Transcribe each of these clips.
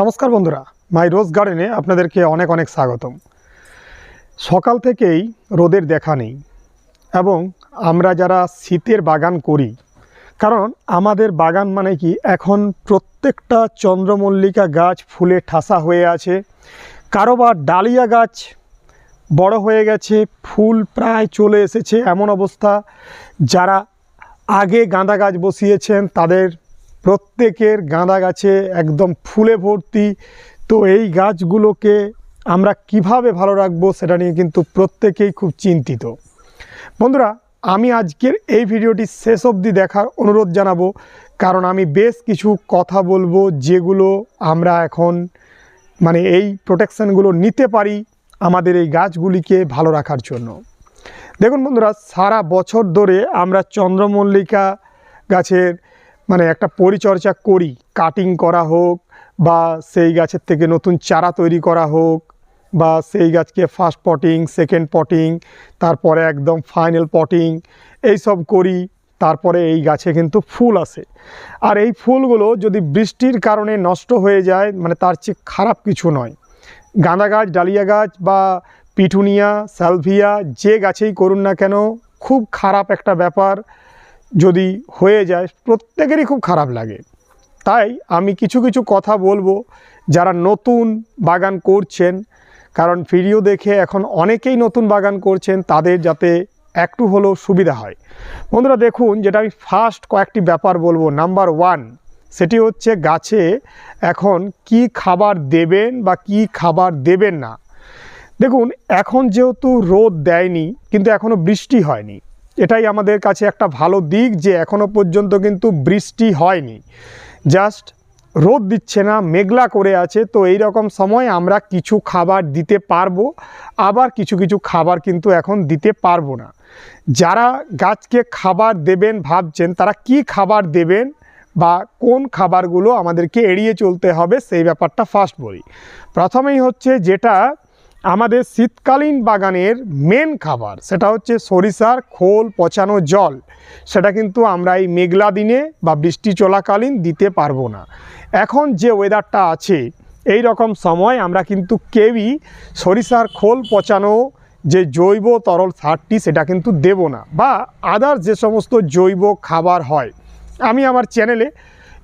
নমস্কার বন্ধুরা, মাই রোজ গার্ডেনে আপনাদেরকে অনেক অনেক স্বাগতম। সকাল থেকেই রোদের দেখা নেই এবং আমরা যারা শীতের বাগান করি, কারণ আমাদের বাগান মানে কি, এখন প্রত্যেকটা চন্দ্রমল্লিকা গাছ ফুলে ঠাসা হয়ে আছে কারোবার ডালিয়া গাছ বড় হয়ে গেছে, ফুল প্রায় চলে এসেছে এমন অবস্থা। যারা আগে গাঁদা গাছ বসিয়েছেন, তাদের প্রত্যেকের গাঁদা গাছে একদম ফুলে ভর্তি। তো এই গাছগুলোকে আমরা কীভাবে ভালো রাখব সেটা নিয়ে কিন্তু প্রত্যেকেই খুব চিন্তিত। বন্ধুরা, আমি আজকের এই ভিডিওটি শেষ অবধি দেখার অনুরোধ জানাব, কারণ আমি বেশ কিছু কথা বলব যেগুলো আমরা এখন মানে এই প্রোটেকশানগুলো নিতে পারি আমাদের এই গাছগুলিকে ভালো রাখার জন্য। দেখুন বন্ধুরা, সারা বছর ধরে আমরা চন্দ্রমল্লিকা গাছের মানে একটা পরিচর্যা করি। কাটিং করা হোক বা সেই গাছের থেকে নতুন চারা তৈরি করা হোক বা সেই গাছকে ফার্স্ট পটিং সেকেন্ড পটিং তারপরে একদম ফাইনাল পটিং এইসব করি, তারপরে এই গাছে কিন্তু ফুল আসে। আর এই ফুলগুলো যদি বৃষ্টির কারণে নষ্ট হয়ে যায় মানে তার চেয়ে খারাপ কিছু নয়। গাঁদা গাছ, ডালিয়া গাছ বা পিটুনিয়া স্যালভিয়া যে গাছেই করুন না কেন, খুব খারাপ একটা ব্যাপার। যদি হয়ে যায়, প্রত্যেকেরই খুব খারাপ লাগে। তাই আমি কিছু কিছু কথা বলব যারা নতুন বাগান করছেন, কারণ ভিডিও দেখে এখন অনেকেই নতুন বাগান করছেন, তাদের যাতে একটু হলেও সুবিধা হয়। বন্ধুরা, দেখুন, যেটা আমি ফার্স্ট কয়েকটি ব্যাপার বলব। নাম্বার ওয়ান সেটি হচ্ছে গাছে এখন কি খাবার দেবেন বা কি খাবার দেবেন না। দেখুন, এখন যেহেতু রোদ দেয়নি, কিন্তু এখনও বৃষ্টি হয়নি। এটাই আমাদের কাছে একটা ভালো দিক যে এখনও পর্যন্ত কিন্তু বৃষ্টি হয়নি। জাস্ট রোদ দিচ্ছে না, মেঘলা করে আছে, তো এই রকম সময় আমরা কিছু খাবার দিতে পারব, আবার কিছু কিছু খাবার কিন্তু এখন দিতে পারব না। যারা গাছকে খাবার দেবেন ভাবছেন, তারা কি খাবার দেবেন বা কোন খাবারগুলো আমাদেরকে এড়িয়ে চলতে হবে, সেই ব্যাপারটা ফার্স্ট বলি। প্রথমেই হচ্ছে যেটা আমাদের শীতকালীন বাগানের মেন খাবার, সেটা হচ্ছে সরিষার খোল পচানো জল। সেটা কিন্তু আমরা এই মেঘলা দিনে বা বৃষ্টি চলাকালীন দিতে পারব না। এখন যে ওয়েদারটা আছে এই রকম সময় আমরা কিন্তু কেউই সরিষার খোল পচানো যে জৈব তরল সারটি, সেটা কিন্তু দেব না। বা আদার যে সমস্ত জৈব খাবার হয়, আমি আমার চ্যানেলে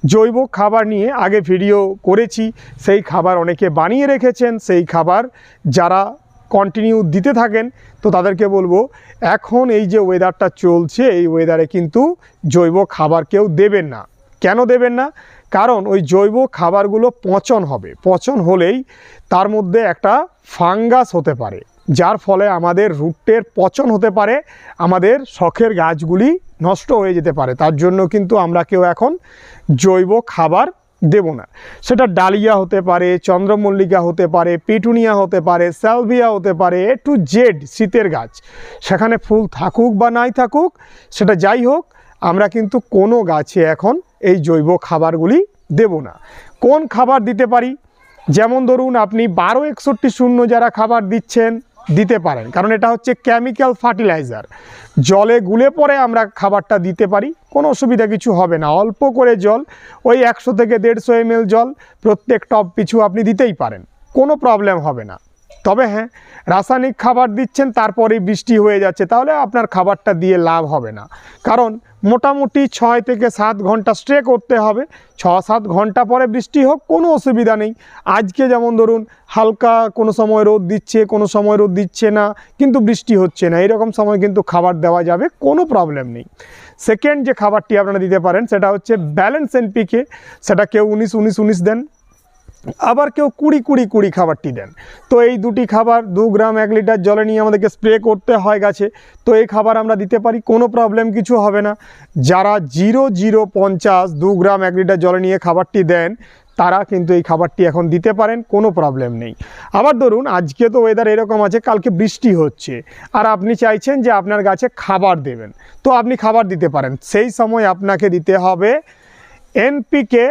জৈব খাবার নিয়ে আগে ভিডিও করেছি। সেই খাবার অনেকে বানিয়ে রেখেছেন, সেই খাবার যারা কন্টিনিউ দিতে থাকেন, তো তাদেরকে বলব, এখন এই যে ওয়েদারটা চলছে, এই ওয়েদারে কিন্তু জৈব খাবার কেউ দেবেন না। কেন দেবেন না? কারণ ওই জৈব খাবারগুলো পচন হবে। পচন হলেই তার মধ্যে একটা ফাঙ্গাস হতে পারে। যার ফলে আমাদের রুটের পচন হতে পারে, আমাদের শখের গাছগুলি নষ্ট হয়ে যেতে পারে। তার জন্য কিন্তু আমরা কেউ এখন জৈব খাবার দেব না। সেটা ডালিয়া হতে পারে, চন্দ্রমল্লিকা হতে পারে, পিটুনিয়া হতে পারে স্যালভিয়া হতে পারে এ টু জেড শীতের গাছ। সেখানে ফুল থাকুক বা নাই থাকুক, সেটা যাই হোক, আমরা কিন্তু কোনো গাছে এখন এই জৈব খাবারগুলি দেব না। কোন খাবার দিতে পারি? যেমন ধরুন, আপনি বারো একষট্টি শূন্য যারা খাবার দিচ্ছেন দিতে পারেন। কারণ এটা হচ্ছে কেমিক্যাল ফার্টিলাইজার জলে গুলে পরে আমরা খাবারটা দিতে পারি, কোনো অসুবিধা কিছু হবে না। অল্প করে জল, ওই একশো থেকে দেড়শো এম জল প্রত্যেক টপ পিছু আপনি দিতেই পারেন, কোনো প্রবলেম হবে না। তবে হ্যাঁ রাসায়নিক খাবার দিচ্ছেন, তারপরেই বৃষ্টি হয়ে যাচ্ছে, তাহলে আপনার খাবারটা দিয়ে লাভ হবে না। কারণ মোটামুটি ছয় থেকে সাত ঘণ্টা স্ট্রে করতে হবে, ছ সাত ঘণ্টা পরে বৃষ্টি হোক, কোনো অসুবিধা নেই। আজকে যেমন ধরুন, হালকা কোনো সময় রোদ দিচ্ছে, কোনো সময় রোদ দিচ্ছে না, কিন্তু বৃষ্টি হচ্ছে না, এরকম সময় কিন্তু খাবার দেওয়া যাবে, কোনো প্রবলেম নেই। সেকেন্ড যে খাবারটি আপনারা দিতে পারেন, সেটা হচ্ছে ব্যালেন্স এনপিকে সেটা কেউ উনিশ উনিশ উনিশ দেন। আবার কেউ কুড়ি কুড়ি কুড়ি খাবারটি দেন। তো এই দুটি খাবার দু গ্রাম এক লিটার জলে নিয়ে আমাদেরকে স্প্রে করতে হয় গাছে। তো এই খাবার আমরা দিতে পারি, কোনো প্রবলেম কিছু হবে না। যারা জিরো জিরো পঞ্চাশ দু গ্রাম এক লিটার জলে নিয়ে খাবারটি দেন, তারা কিন্তু এই খাবারটি এখন দিতে পারেন, কোনো প্রবলেম নেই। আবার ধরুন, আজকে তো ওয়েদার এরকম আছে, কালকে বৃষ্টি হচ্ছে। আর আপনি চাইছেন যে আপনার গাছে খাবার দেবেন। তো আপনি খাবার দিতে পারেন। সেই সময় আপনাকে দিতে হবে এনপিকে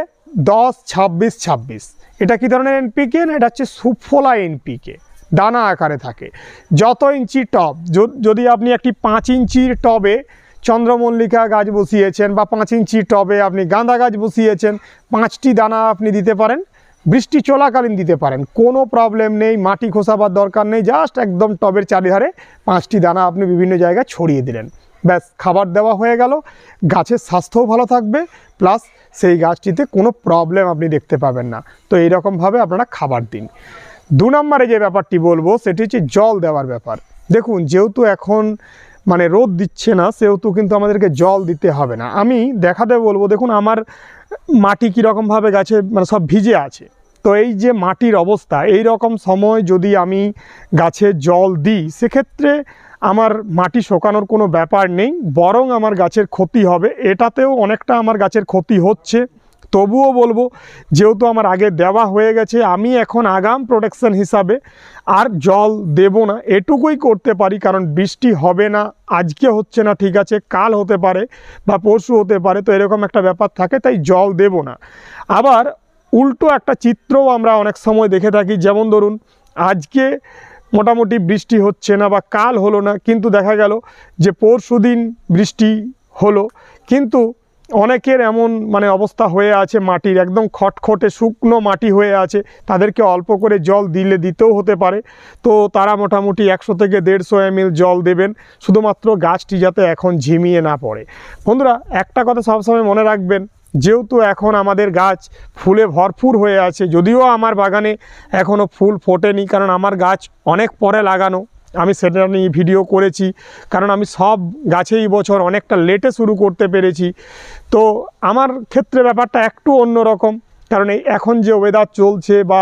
দশ ছাব্বিশ ছাব্বিশ। এটা কী ধরনের এনপিকে না? এটা হচ্ছে সুফলা এনপিকে দানা আকারে থাকে। যত ইঞ্চি টব যদি আপনি একটি পাঁচ ইঞ্চির টবে চন্দ্রমল্লিকা গাছ বসিয়েছেন বা পাঁচ ইঞ্চি টবে আপনি গাঁদা গাছ বসিয়েছেন, পাঁচটি দানা আপনি দিতে পারেন, বৃষ্টি চলাকালীন দিতে পারেন। কোনো প্রবলেম নেই, মাটি খোসাবার দরকার নেই জাস্ট একদম টবের চারিধারে পাঁচটি দানা আপনি বিভিন্ন জায়গায় ছড়িয়ে দিলেন। ব্যাস, খাবার দেওয়া হয়ে গেল। গাছের স্বাস্থ্যও ভালো থাকবে প্লাস সেই গাছটিতে কোনো প্রবলেম আপনি দেখতে পাবেন না। তো এইরকমভাবে আপনারা খাবার দিন। দু নম্বরে যে ব্যাপারটি বলব, সেটি হচ্ছে জল দেওয়ার ব্যাপার। দেখুন, যেহেতু এখন মানে রোদ দিচ্ছে না, সেহেতু কিন্তু আমাদেরকে জল দিতে হবে না। আমি দেখাতে বলব, দেখুন আমার মাটি কীরকমভাবে গাছে মানে সব ভিজে আছে। তো এই যে মাটির অবস্থা এই রকম সময় যদি আমি গাছে জল দিই, সেক্ষেত্রে আমার মাটি শোকানোর কোনো ব্যাপার নেই, বরং আমার গাছের ক্ষতি হবে। এটাতেও অনেকটা আমার গাছের ক্ষতি হচ্ছে। তবুও বলব, যেহেতু আমার আগে দেওয়া হয়ে গেছে, আমি এখন আগাম প্রোটেকশন হিসাবে আর জল দেব না। এটুকুই করতে পারি, কারণ বৃষ্টি হবে না, আজকে হচ্ছে না, ঠিক আছে, কাল হতে পারে বা পরশু হতে পারে, তো এরকম একটা ব্যাপার থাকে, তাই জল দেব না। আবার উল্টো একটা চিত্রও আমরা অনেক সময় দেখে থাকি, যেমন ধরুন, আজকে মোটামুটি বৃষ্টি হচ্ছে না বা কাল হলো না, কিন্তু দেখা গেল যে পরশু দিন বৃষ্টি হলো। কিন্তু অনেকের এমন মানে অবস্থা হয়ে আছে মাটির, একদম খটখটে শুকনো মাটি হয়ে আছে। তাদেরকে অল্প করে জল দিলে দিতেও হতে পারে। তো তারা মোটামুটি একশো থেকে দেড়শো এমএল জল দেবেন, শুধুমাত্র গাছটি যাতে এখন ঝিমিয়ে না পড়ে। বন্ধুরা, একটা কথা সবসময় মনে রাখবেন যেহেতু এখন আমাদের গাছ ফুলে ভরপুর হয়ে আছে, যদিও আমার বাগানে এখনও ফুল ফোটেনি, কারণ আমার গাছ অনেক পরে লাগানো। আমি সেটা নিয়ে ভিডিও করেছি, কারণ আমি সব গাছেই বছর অনেকটা লেটে শুরু করতে পেরেছি। তো আমার ক্ষেত্রে ব্যাপারটা একটু অন্যরকম। কারণ এই এখন যে ওয়েদার চলছে বা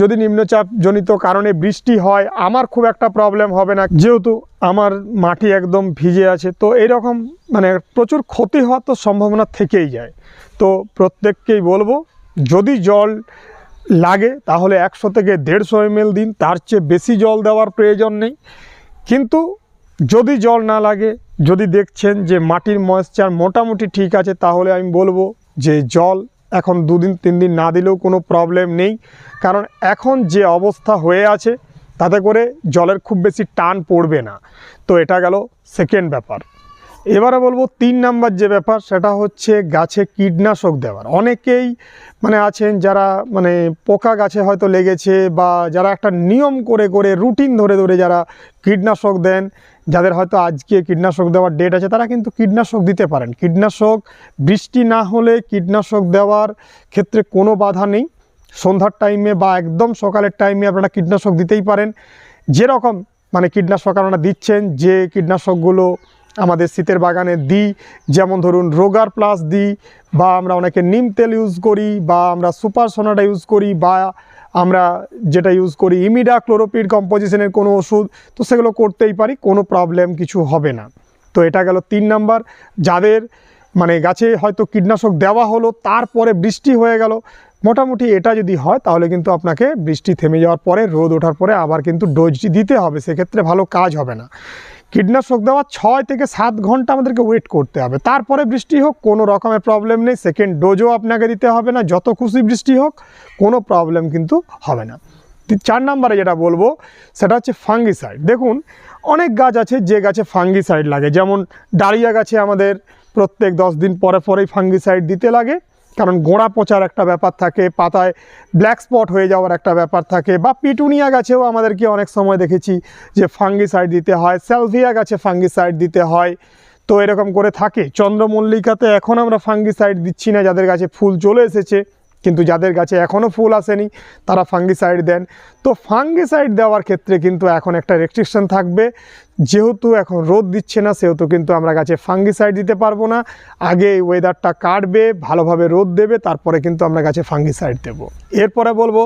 যদি নিম্নচাপ জনিত কারণে বৃষ্টি হয়, আমার খুব একটা প্রবলেম হবে না। যেহেতু আমার মাটি একদম ভিজে আছে, তো এরকম মানে প্রচুর ক্ষতি হওয়ার তো সম্ভাবনা থেকেই যায়। তো প্রত্যেককেই বলব, যদি জল লাগে, তাহলে একশো থেকে দেড়শো এমএল দিন, তার চেয়ে বেশি জল দেওয়ার প্রয়োজন নেই। কিন্তু যদি জল না লাগে, যদি দেখছেন যে মাটির ময়েশ্চার মোটামুটি ঠিক আছে, তাহলে আমি বলব যে জল এখন দুদিন তিন দিন না দিলেও কোনো প্রবলেম নেই। কারণ এখন যে অবস্থা হয়ে আছে, তাতে করে জলের খুব বেশি টান পড়বে না। তো এটা গেল সেকেন্ড ব্যাপার। এবারে বলব তিন নাম্বার যে ব্যাপার, সেটা হচ্ছে গাছে কীটনাশক দেওয়ার। অনেকেই মানে আছেন যারা মানে পোকা গাছে হয়তো লেগেছে বা যারা একটা নিয়ম করে করে, রুটিন ধরে ধরে যারা কীটনাশক দেন, যাদের হয়তো আজকে কীটনাশক দেওয়ার ডেট আছে, তারা কিন্তু কীটনাশক দিতে পারেন। কীটনাশক, বৃষ্টি না হলে কীটনাশক দেওয়ার ক্ষেত্রে কোনো বাধা নেই। সন্ধ্যার টাইমে বা একদম সকালের টাইমে আপনারা কীটনাশক দিতেই পারেন। যেরকম মানে কীটনাশক আপনারা দিচ্ছেন, যে কীটনাশকগুলো আমাদের শীতের বাগানে দিই। যেমন ধরুন রোগার প্লাস দিই বা আমরা অনেকে নিম তেল ইউজ করি বা আমরা সুপার সোনাটা ইউজ করি বা আমরা যেটা ইউজ করি ইমিডা ক্লোরোপিড কম্পোজিশনের কোনো ওষুধ। তো সেগুলো করতেই পারি, কোনো প্রবলেম কিছু হবে না। তো এটা গেল তিন নাম্বার। যাদের মানে গাছে হয়তো কীটনাশক দেওয়া হলো, তারপরে বৃষ্টি হয়ে গেল, মোটামুটি এটা যদি হয় তাহলে কিন্তু আপনাকে বৃষ্টি থেমে যাওয়ার পরে, রোদ ওঠার পরে আবার কিন্তু ডোজটি দিতে হবে। সেক্ষেত্রে ভালো কাজ হবে না। কীটনাশক দেওয়া ছয় থেকে সাত ঘণ্টা আমাদেরকে ওয়েট করতে হবে। তারপরে বৃষ্টি হোক, কোনো রকমের প্রবলেম নেই। সেকেন্ড ডোজও আপনাকে দিতে হবে না। যত খুশি বৃষ্টি হোক, কোনো প্রবলেম কিন্তু হবে না। চার নম্বরে যেটা বলব, সেটা হচ্ছে ফাঙ্গিসাইড দেখুন, অনেক গাছ আছে, যে গাছে ফাঙ্গিসাইড লাগে। যেমন ডালিয়া গাছে আমাদের প্রত্যেক দশ দিন পরে পরেই ফাঙ্গিসাইড দিতে লাগে। কারণ গোড়া পচার একটা ব্যাপার থাকে, পাতায় ব্ল্যাক স্পট হয়ে যাওয়ার একটা ব্যাপার থাকে বা পিটুনিয়া গাছেও আমাদেরকে অনেক সময় দেখেছি যে ফাঙ্গিসাইড দিতে হয় স্যালভিয়া গাছে ফাঙ্গিসাইড দিতে হয়। তো এরকম করে থাকে। চন্দ্রমল্লিকাতে এখন আমরা ফাঙ্গিসাইড দিচ্ছি না, যাদের গাছে ফুল চলে এসেছে, কিন্তু যাদের গাছে এখনও ফুল আসেনি, তারা ফাঙ্গিসাইড দেন। তো ফাঙ্গিসাইড দেওয়ার ক্ষেত্রে কিন্তু এখন একটা রেস্ট্রিকশন থাকবে। যেহেতু এখন রোদ দিচ্ছে না, সেহেতু কিন্তু আমরা গাছে ফাঙ্গিসাইড দিতে পারব না। আগে এই ওয়েদারটা কাটবে, ভালোভাবে রোদ দেবে, তারপরে কিন্তু আমরা গাছে ফাঙ্গিসাইড দেবো। এরপরে বলব,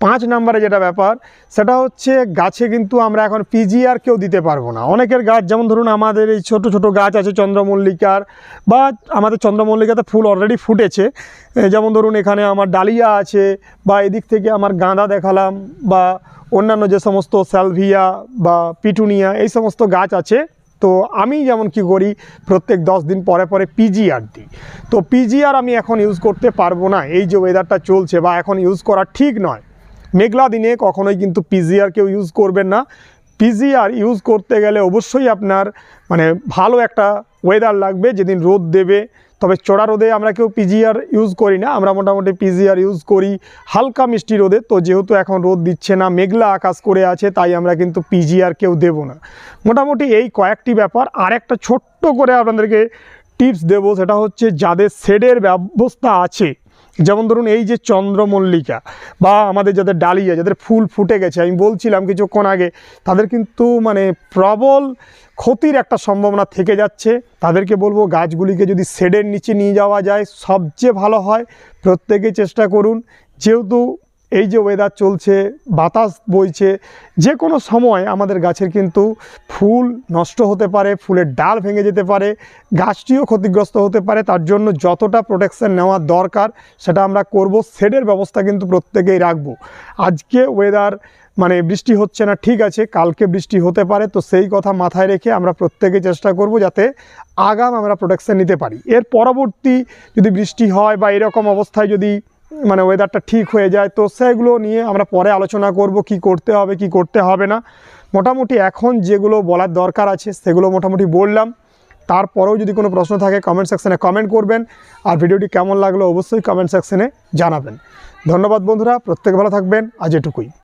পাঁচ নম্বরে যেটা ব্যাপার, সেটা হচ্ছে গাছে কিন্তু আমরা এখন পিজিআর কেউ দিতে পারব না। অনেকের গাছ, যেমন ধরুন আমাদের এই ছোট ছোট গাছ আছে চন্দ্রমল্লিকার, বা আমাদের চন্দ্রমল্লিকাতে ফুল অলরেডি ফুটেছে। যেমন ধরুন এখানে আমার ডালিয়া আছে, বা এদিক থেকে আমার গাঁদা দেখালাম, বা অন্যান্য যে সমস্ত স্যালভিয়া বা পিটুনিয়া, এই সমস্ত গাছ আছে, তো আমি যেমন কি করি, প্রত্যেক দশ দিন পরে পরে পিজিআর দিই। তো পিজিআর আমি এখন ইউজ করতে পারব না, এই যে ওয়েদারটা চলছে বা এখন ইউজ করা ঠিক নয়। মেঘলা দিনে কখনোই কিন্তু পিজিআর কেউ ইউজ করবেন না। পিজিআর ইউজ করতে গেলে অবশ্যই আপনার মানে ভালো একটা ওয়েদার লাগবে, যেদিন রোদ দেবে তবে চড়া রোদে আমরা কেউ পিজিআর ইউজ করি না, আমরা মোটামুটি পিজিআর ইউজ করি হালকা মিষ্টি রোদে। তো যেহেতু এখন রোদ দিচ্ছে না, মেঘলা আকাশ করে আছে, তাই আমরা কিন্তু পিজিআর কেউ দেব না। মোটামুটি এই কয়েকটি ব্যাপার আর একটা ছোট্ট করে আপনাদেরকে টিপস দেব, সেটা হচ্ছে যাদের শেডের ব্যবস্থা আছে যেমন ধরুন এই যে চন্দ্রমল্লিকা বা আমাদের যাদের ডালিয়া, যাদের ফুল ফুটে গেছে, আমি বলছিলাম কিছুক্ষণ আগে, তাদের কিন্তু মানে প্রবল ক্ষতির একটা সম্ভাবনা থেকে যাচ্ছে। তাদেরকে বলব গাছগুলিকে যদি শেডের নিচে নিয়ে যাওয়া যায়, সবচেয়ে ভালো হয়। প্রত্যেকে চেষ্টা করুন। যেহেতু এই যে ওয়েদার চলছে, বাতাস বইছে, যে কোনো সময় আমাদের গাছের কিন্তু ফুল নষ্ট হতে পারে, ফুলের ডাল ভেঙে যেতে পারে, গাছটিও ক্ষতিগ্রস্ত হতে পারে, তার জন্য যতটা প্রোটেকশন নেওয়া দরকার, সেটা আমরা করব শেডের ব্যবস্থা কিন্তু প্রত্যেকেই রাখব। আজকে ওয়েদার মানে বৃষ্টি হচ্ছে না, ঠিক আছে, কালকে বৃষ্টি হতে পারে, তো সেই কথা মাথায় রেখে আমরা প্রত্যেকে চেষ্টা করব যাতে আগাম আমরা প্রোটেকশন নিতে পারি। এর পরবর্তী যদি বৃষ্টি হয় বা এরকম অবস্থায় যদি মানে ওয়েদারটা ঠিক হয়ে যায়। তো সেগুলো নিয়ে আমরা পরে আলোচনা করব, কি করতে হবে, কি করতে হবে না। মোটামুটি এখন যেগুলো বলার দরকার আছে, সেগুলো মোটামুটি বললাম। তারপরেও যদি কোনো প্রশ্ন থাকে কমেন্ট সেকশানে কমেন্ট করবেন। আর ভিডিওটি কেমন লাগল, অবশ্যই কমেন্ট সেকশানে জানাবেন। ধন্যবাদ বন্ধুরা, প্রত্যেক ভালো থাকবেন। আজ এটুকুই।